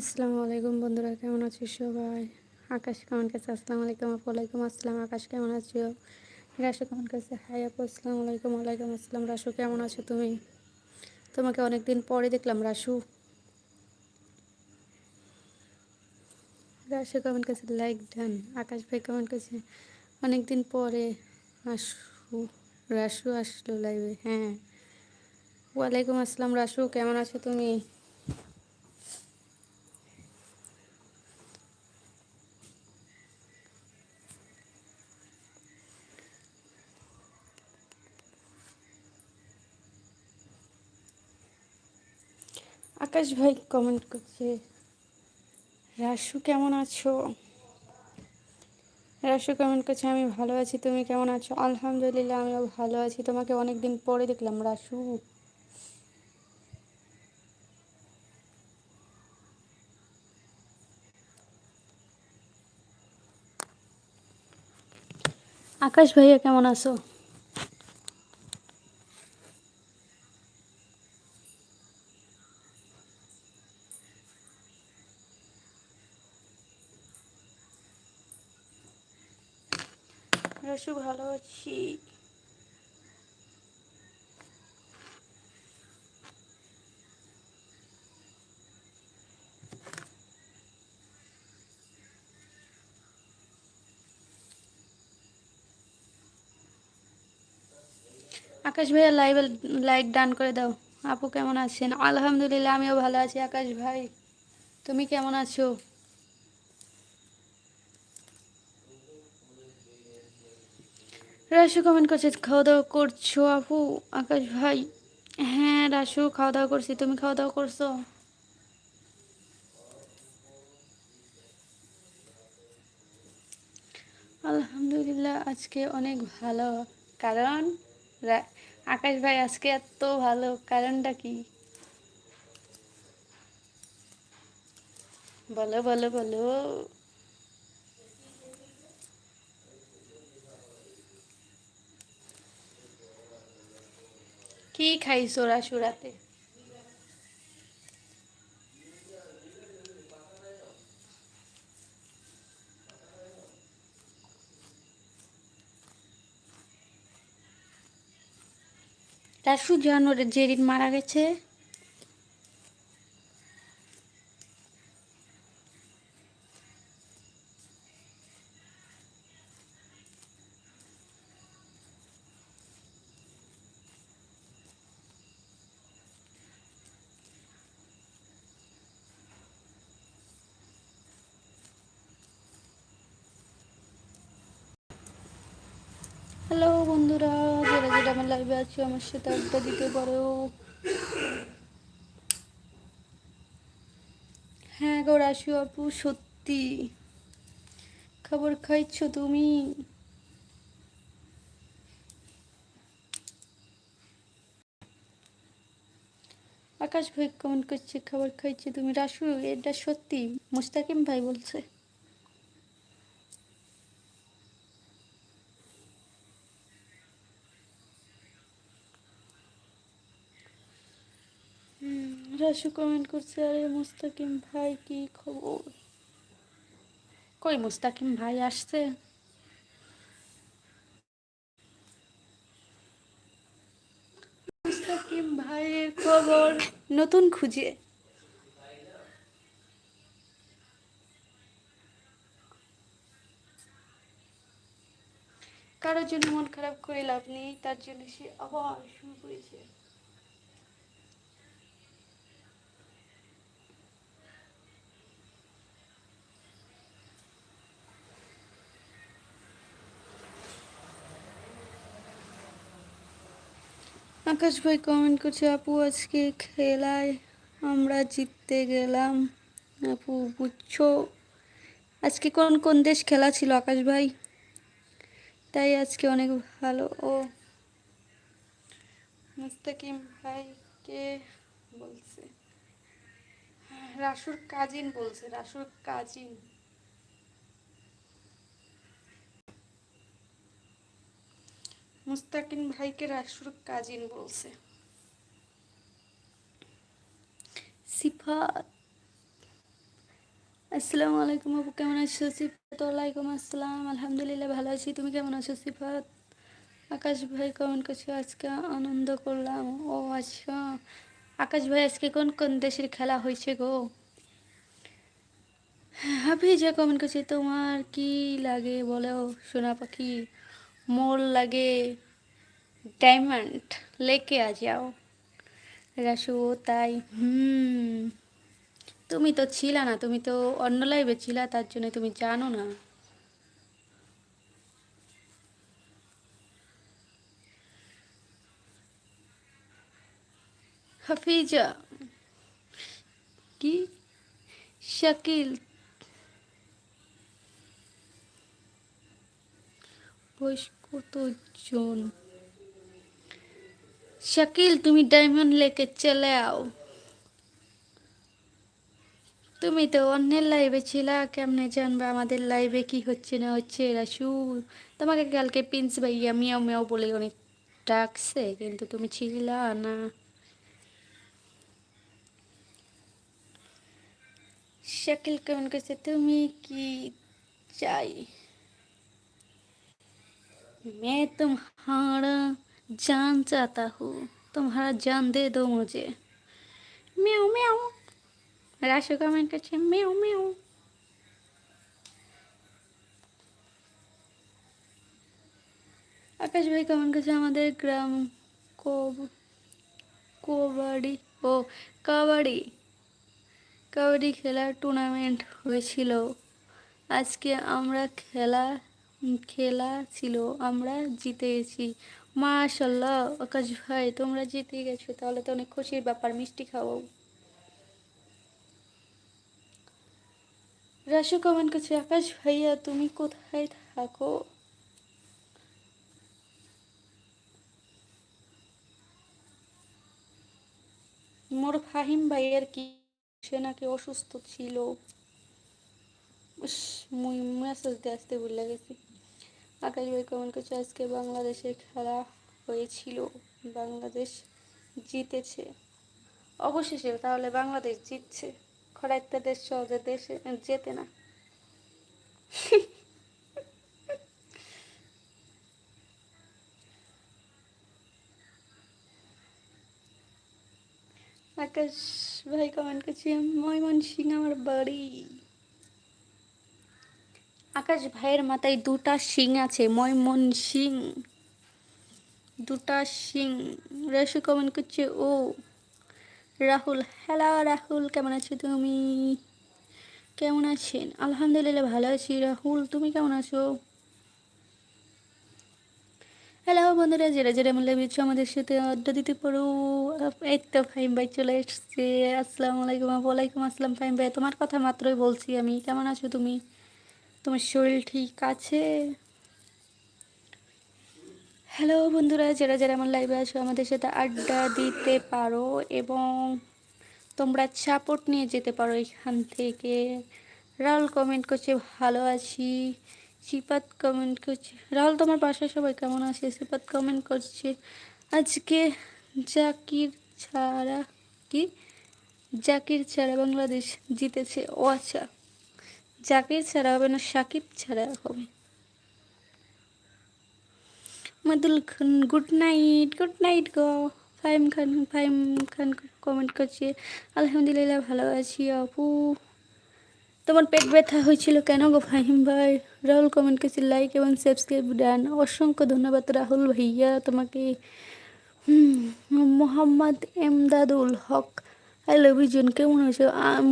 আসসালামু আলাইকুম বন্ধুরা, কেমন আছো সবাই? আকাশ কেমন কাছে আসসালামু আলাইকুম ওয়ালাইকুম আসসালাম। আকাশ কেমন আছো? রাশু কেমন কাছে হাই আপু, আসসালামু আলাইকুম, ওয়ালাইকুম আসসালাম। রাশু, কেমন আছো তুমি? তোমাকে অনেক দিন পরে দেখলাম, রাশু। রাশু কেমন কাছে লাইক ডান আকাশ ভাই কেমন কাছে অনেক দিন পরে আসু, রাশু আসলো লাইভে হ্যাঁ। ওয়ালাইকুম আসসালাম, রাশু, কেমন আছো তুমি? আকাশ ভাই কমেন্ট করছে। রাসু কেমন আছো? রাসু কমেন্ট করছে, আমি ভালো আছি, তুমি কেমন আছো? আলহামদুলিল্লাহ, আমিও ভালো আছি। তোমাকে অনেক দিন পরে দেখলাম, রাসু। আকাশ ভাইয়া কেমন আছো? রসু ভালো আছি। আকাশ ভাইয়া লাইভ লাইক ডান করে দাও। আপু কেমন আছেন? আলহামদুলিল্লাহ, আমিও ভালো আছি। আকাশ ভাই, তুমি কেমন আছো? রাসু কমেন্ট করছে খাওয়া দাওয়া করছ আপু? আকাশ ভাই হ্যাঁ রাসু খাওয়া দাওয়া করছি। তুমি খাওয়া দাওয়া করছ? আলহামদুলিল্লাহ, আজকে অনেক ভালো। কারণ আকাশ ভাই, আজকে এত ভালো। কারণটা কি? বলো বলো বলো। কি খাইছো রাসুরাতে রাসু জানোরে জেরিন মারা গেছে হ্যালো বন্ধুরা যারা যারা আমার লাইভে আছো, আমার সাথে আড্ডা দিতে পারো। হ্যাঁ গো, রাশু আপু, সত্যি। খাবার খাইছ তুমি? আকাশ ভাই কমেন্ট করছে, খাবার খাইছে তুমি? রাশু, এটা সত্যি? মুস্তাকিম ভাই বলছে। রাসু কমেন্ট করছে, আরে মুস্তাকিম ভাই, কি খবর? কই মুস্তাকিম ভাই আসছে? মুস্তাকিম ভাইয়ের খবর নতুন খুঁজে। কারোর জন্য মন খারাপ করে লাভ নেই, তার জন্য সে আবার শুরু করেছে। আকাশ ভাই কমেন্ট করছে, আপু, আজকে খেলায় আমরা জিততে গেলাম। আপু, বুঝছ, আজকে কোন কোন দেশ খেলা ছিল আকাশ ভাই? তাই আজকে অনেক ভালো। ও, মুস্তাকিম ভাই কে বলছে? রাসুর কাজিন বলছে রাসুর কাজিন। মুস্তাকিন ভাইকে রাসুর কাজিন বলছে। সিফাত আসসালামু আলাইকুম আপু, কেমন আছো? সিফাত ওয়ালাইকুম আসসালাম, আলহামদুলিল্লাহ ভালো আছি। তুমি কেমন আছো সিফাত আকাশ ভাই কমেন্ট করছ আজকে আনন্দ করলাম? ও আচ্ছা আকাশ ভাই আজকে কোন কোন দেশের খেলা হয়েছে গো? হাফিজা কমেন্ট করছে তোমার কি লাগে বলো, সোনা পাখি? মোর লাগে ডায়মন্ড লেকে আ যাও রাসু তাই হুম তুমি তো ছিলা না তুমি তো অন্য লাইভে ছিলা তার জন্য তুমি জানো না হাফিজা কি শাকিল বয়স কতজন? শাকিল, তুমি ডায়মন্ড লেকে চলে আও। তুমি তো অন্যের লাইভে ছিলা, কেমনে জানবে আমাদের লাইভে কি হচ্ছে না হচ্ছে? রাসু তোমাকে কালকে প্রিন্স ভাইয়া মিয়াও মিয়াও বলে অনেক ডাকছে, কিন্তু তুমি ছিলা না। শাকিল কেমন করছে? তুমি কি চাই? मैं तुम्हारा जान चाहता हूँ तुम्हारा जान दे दो मुझे म्याऊ म्याऊ রাশু কমেন্ট করছে মেও মেও আকাশ ভাই কমেন্ট করছে আমাদের গ্রাম কবাডি ও কাবাডি কাবাডি খেলার টুর্নামেন্ট হয়েছিল আজকে আমরা খেলা খেলা ছিল, আমরা জিতে গেছি মাশাল্লাহ, আকাশ ভাই, তোমরা জিতে গেছো, তাহলে তো অনেক খুশির ব্যাপার, মিষ্টি খাওয়াও। রাশু কমেন্ট করছে, আকাশ ভাইয়া, তুমি কোথায় থাকো? মোর ফাহিম ভাইয়ের কি? সে নাকি অসুস্থ ছিল। মুই মেসেজ দিয়ে আসতে ভুলে গেছি। আকাশ ভাই কমেন্ট করছে। আজকে বাংলাদেশের খেলা হয়েছিল। বাংলাদেশ জিতেছে। অবশেষে তাহলে বাংলাদেশ জিতছে। খরাইতে দেশ সহজে দেশে যেতে না। আকাশ ভাই কমেন্ট করছি ময়মন সিং আমার বাড়ি। আকাশ ভাইয়ের মাথায় দুটা শিং আছে, ময়মন সিং দুটা শিং। রেশু কমেন্ট করছে, ও, রাহুল, হ্যালো রাহুল, কেমন আছো তুমি? কেমন আছেন? আলহামদুলিল্লাহ ভালো আছি, রাহুল, তুমি কেমন আছো? হ্যালো বন্ধুরা, যারা যারা আমার লেগেছো আমাদের সাথে আড্ডা দিতে পারো। এই তো ফাইম ভাই চলে এসছে। আসসালামু আলাইকুম ওয়ালাইকুম আসসালাম ফাইম ভাই তোমার কথা মাত্রই বলছি আমি। কেমন আছো তুমি? তোমার শরীর ঠিক আছে? হ্যালো বন্ধুরা, যারা যারা আমার লাইভে আছো, আমাদের সাথে আড্ডা দিতে পারো এবং তোমরা সাপোর্ট নিয়ে যেতে পারো এখান থেকে। রাহুল কমেন্ট করছে, ভালো আছি। সিপাত কমেন্ট করছে, রাহুল, তোমার বাসায় সবাই কেমন আছে? সিপাত কমেন্ট করছে, আজকে জাকির ছাড়া কি? জাকির ছাড়া বাংলাদেশ জিতেছে। ও আচ্ছা। জাকির ছাড়া হবে না, সাকিব ছাড়া হবে। Madul Khan good night good night গো। ফাইম খান ফাইম খান কমেন্ট করছে, আলহামদুলিল্লাহ ভালো আছি আপু। তোমার পেট ব্যথা হয়েছিল কেন গো ফাহিম ভাই? রাহুল কমেন্ট করছে লাইক এবং সাবস্ক্রাইব ডান অসংখ্য ধন্যবাদ রাহুল ভাইয়া তোমাকে। মোহাম্মদ এমদাদুল হক। আই লাভ ইউজন কেমন হয়েছে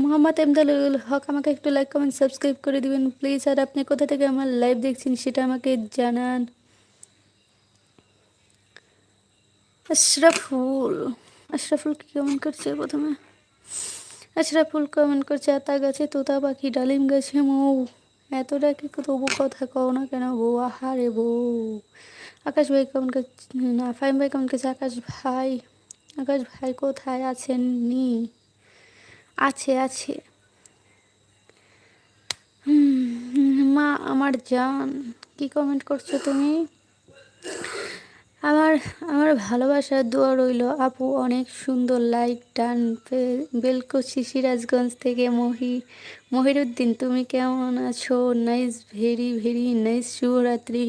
মোহাম্মদ এমদাদুল হক, আমাকে একটু লাইক কমেন্ট সাবস্ক্রাইব করে দিবেন প্লিজ আর আপনি কোথা থেকে আমার লাইভ দেখছেন সেটা আমাকে জানান। আশরাফুল আশরাফুল কি কমেন্ট করছে প্রথমে? আশরাফুল কমেন্ট করছে, আতা গাছে তোতা পাখি, ডালিম গাছে মৌ। এতটা কি তবু কথা কও না কেন বউ? আহারে বউ। আকাশ ভাই কেমন করছে, না ফাইম ভাই কেমন করছে, আকাশ ভাই। আকাশ ভাই কোথায় আছেন নি? আছে আছে। মা, আমার জান, কি কমেন্ট করছ তুমি? আমার আমার ভালোবাসার দোয়া রইল, আপু অনেক সুন্দর লাইক টান বেলকুচি সিরাজগঞ্জ থেকে মহি, মহিরুদ্দিন, তুমি কেমন আছো? নাইস ভেরি ভেরি নাইস শুভরাত্রি।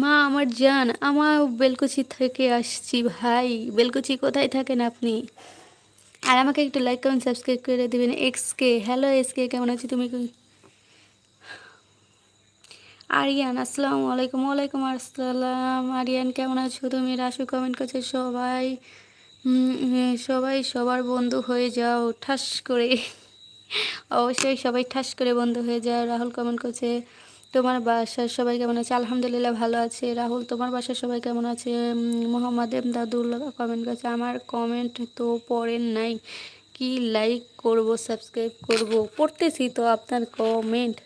মা, আমার জান, আমার বেলকুচি থেকে আসছি ভাই। বেলকুচি কোথায় থাকেন আপনি? আর আমাকে একটু লাইক কমেন্ট সাবস্ক্রাইব করে দেবেন। X K hello X K, কেমন আছি তুমি? আরিয়ান, আসসালামু আলাইকুম, ওয়ালাইকুম আসসালাম। আরিয়ান, কেমন আছো তুমি? রাসু কমেন্ট করছে সবাই। সবাই সবার বন্ধু হয়ে যাও, ঠাস করে। অবশ্যই সবাই ঠাস করে বন্ধু হয়ে যাও, রাহুল কমেন্ট করছে। তোমার বাসার সবাই কেমন আছে? আলহামদুলিল্লাহ ভালো আছে। রাহুল, তোমার বাসার সবাই কেমন আছে? মোহাম্মদ এমদাদুল্লাহ কমেন্ট করছে, আমার কমেন্ট তো পড়েন নাই। কি লাইক করব সাবস্ক্রাইব করব? পড়তেছি তো আপনার কমেন্ট।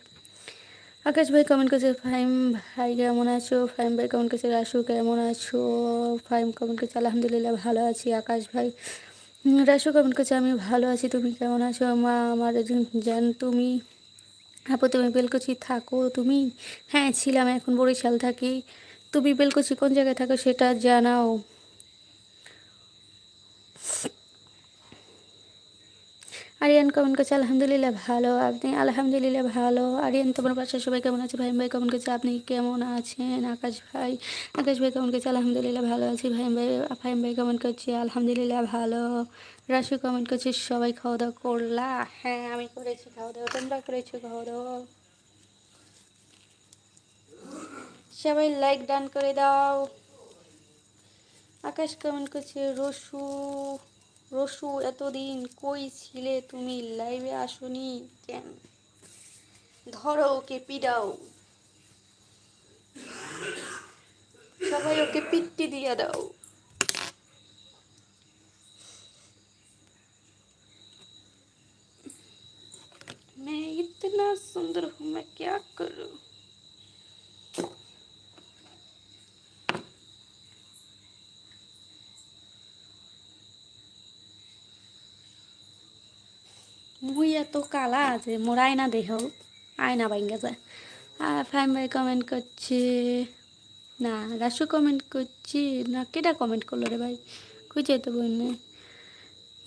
আকাশ ভাই কমেন্ট করছে ফাইম ভাই কেমন আছো? ফাইম ভাই কমেন্ট করছে, রাসু কেমন আছো? ফাইম কমেন্ট করছে, আলহামদুলিল্লাহ ভালো আছি। আকাশ ভাই রাসু কমেন্ট করছে, আমি ভালো আছি, তুমি কেমন আছো? মা, আমার জান, তুমি আপু তুমি বেলকুচি থাকো, তুমি? হ্যাঁ ছিলাম এখন বরিশাল থাকি। তুমি বেলকুচি কোন জায়গায় থাকো সেটা জানাও। আরিয়ান, কমেন্ট করছে, আলহামদুলিল্লাহ ভালো। আপনি, আলহামদুলিল্লাহ ভালো। আরিয়ান, তোমার বাসার সবাই কেমন আছে? ভাইম ভাই কেমন করছে, আপনি কেমন আছেন? আকাশ ভাই আকাশ ভাই কেমন করছে, আলহামদুলিল্লাহ ভালো আছি। ভাইম ভাই ফাইম ভাই কমেন্ট করছে, আলহামদুলিল্লাহ ভালো। রাশি কমেন্ট করছে, সবাই খাওয়া দাওয়া করলা? হ্যাঁ আমি করেছি খাওয়া দাওয়া। তোমরা করেছ খাওয়া দাওয়া? সবাই লাইক ডান করে দাও। আকাশ কমেন্ট করছে, রসু রসু এতদিন কই ছিলে তুমি লাইভে আসনি কেন ধরো ওকে পিডাও সবাই ওকে পিট্টি দিয়ে দাও मैं इतना सुंदर हूँ मैं क्या करूँ মুই এত কালা যে মোর আয়না দেখো আয়না ভাঙ্গা যায়। আর ফাইম ভাই কমেন্ট করছে, না, রাসু কমেন্ট করছি, না কেটা কমেন্ট করল রে ভাই? খুঁজে তো বললে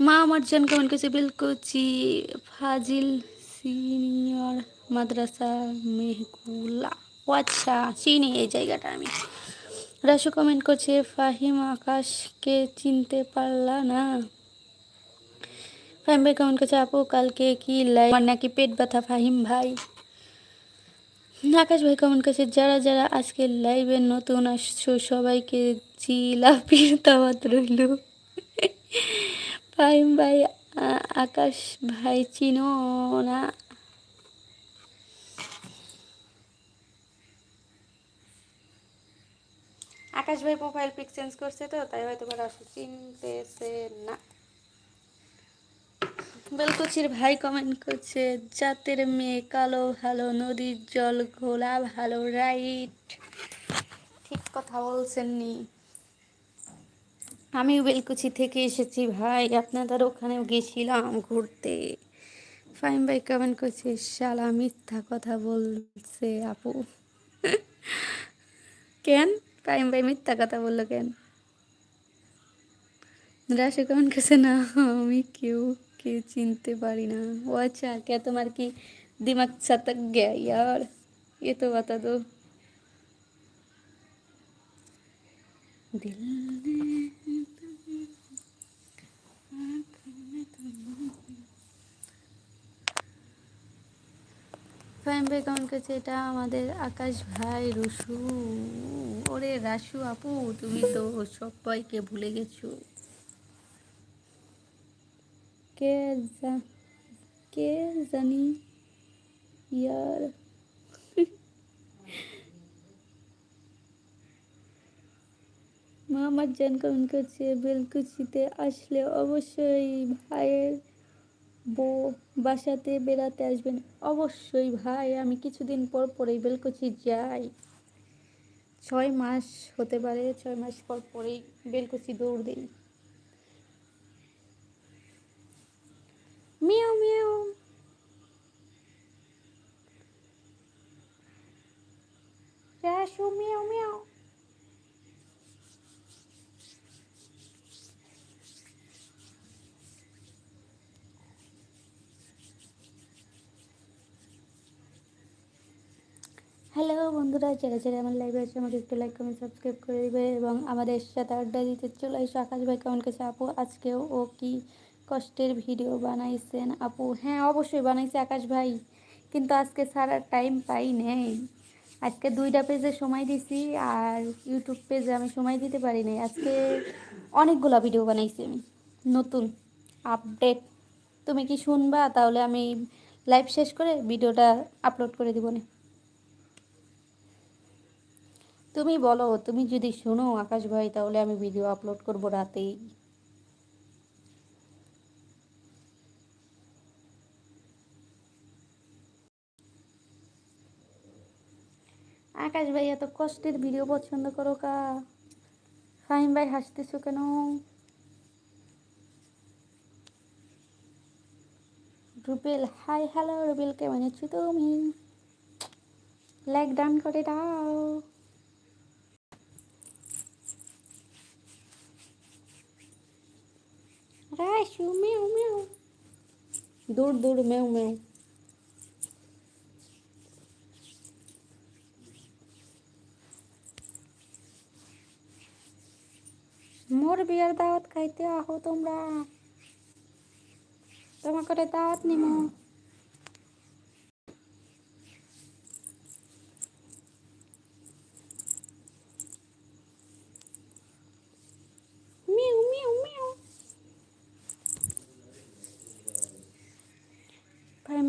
মা আমার জান কমেন্ট করছে বিলকুচি ফাজিল সিনিয়র মাদ্রাসা মেহকুলা। ও আচ্ছা চিনি এই জায়গাটা আমি। রাসু কমেন্ট করছে, ফাহিম আকাশকে চিনতে পারলা না। ফাহিম ভাই কমেন্ট করছে আপু কালকে কি লাইভ নাকি পেট ব্যথা ফাহিম ভাই আকাশ ভাই কমেন্ট করছে যারা যারা আজকে লাইভে নতুন আসছো সবাইকে জিলাপির দাওয়াত রইল ফাহিম ভাই আকাশ ভাই চিনো না আকাশ ভাই প্রোফাইল পিক চেঞ্জ করছে তো তাই হয়তো চিনতেছে না বেলকুচির ভাই কমেন্ট করছে, জাতের মেয়ে, কালো, ভালো, নদীর জল ঘোলা ভালো রাইট ঠিক কথা বলছেন নি আমিও বেলকুচি থেকে এসেছি ভাই, আপনাদের ওখানেও গেছিলাম ঘুরতে। ফাইন ভাই কমেন্ট করছে, শালা মিথ্যা কথা বলছে আপু। কেন? ফাইম ভাই মিথ্যা কথা বলল কেন? রাশে কমেন্ট করছে না আমি কেউ কে চিনতে পারি না ও अच्छा क्या तुम्हारे की दिमाग सतक गया यार ये तो बता दो दिल ফাইম ভাই কেমন করছে এটা আমাদের আকাশ ভাই রসু ওরে রাসু আপু তুমি তো সবাইকে ভুলে গেছো কে কে জানি ইয়ার মোহাম্মদ জান কমেন্ট করছে বেলকুচিতে আসলে অবশ্যই ভাইয়ের বউ বাসাতে বেড়াতে আসবেন অবশ্যই ভাই আমি কিছুদিন পর পরেই বেলকুচি যাই ছয় মাস হতে পারে ছয় মাস পর পরেই বেলকুচি দৌড় দিই মিয়াও মিয়াও রাসু মিয়াও মিয়াও হ্যালো বন্ধুরা, যারা যারা আমার লাইভে আছে আমাকে একটু লাইক কমেন্ট সাবস্ক্রাইব করে দিবে এবং আমাদের সাথে আড্ডা দিতে চলে এসো। আকাশ ভাই, কেমন কাছে আপু, আজকেও ও কি কষ্টের ভিডিও বানাইছেন আপু। হ্যাঁ অবশ্যই বানাইছে আকাশ ভাই, কিন্তু আজকে সারা টাইম পাই নেই। আজকে দুইটা পেজে সময় দিছি আর ইউটিউব পেজে আমি সময় দিতে পারি নাই। আজকে অনেকগুলো ভিডিও বানাইছি আমি, নতুন আপডেট তুমি কি শুনবা? তাহলে আমি লাইভ শেষ করে ভিডিওটা আপলোড করে দিব না। তুমি বলো, তুমি যদি শোনো আকাশ ভাই, তাহলে আমি ভিডিও আপলোড করব রাতেই। আকাশ ভাই, এত কষ্টের ভিডিও পছন্দ করো কা? ফাহিম ভাই, হাসতেছো কেন? রুবেল হাই হ্যালো রুবেল, কেমন আছো তুমি? লাইক ডান করে দাও। রাশু মেউ মেউ দূর দূর মেউ মেউ মোর বিয়ার দাওয়াত খাইতে আহো তোমরা। তোমাকে দাওয়াত নিমো।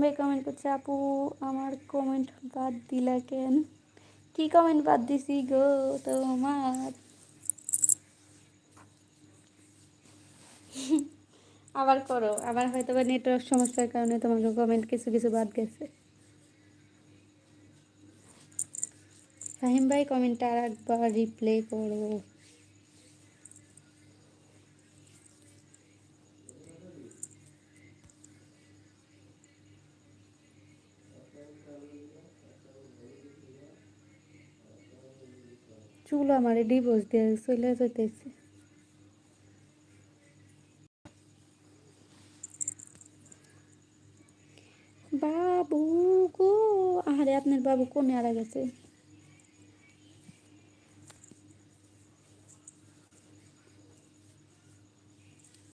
ভাই কমেন্ট করছে, আপু, আমার কমেন্ট বাদ দিলা কেন? কি কমেন্ট বাদ দিছি গো তোমার? আবার করো। আবার হয়তো বা নেটওয়ার্ক সমস্যার কারণে তোমাকে কমেন্ট কিছু কিছু বাদ গেছে। ফাহিম ভাই কমেন্টটা আর একবার রিপ্লে করো। চুল আমার ডিভোর্স দিয়ে চলে যেতেছে বাবু গো আরে আপনার বাবু কোনে আরা গেছে।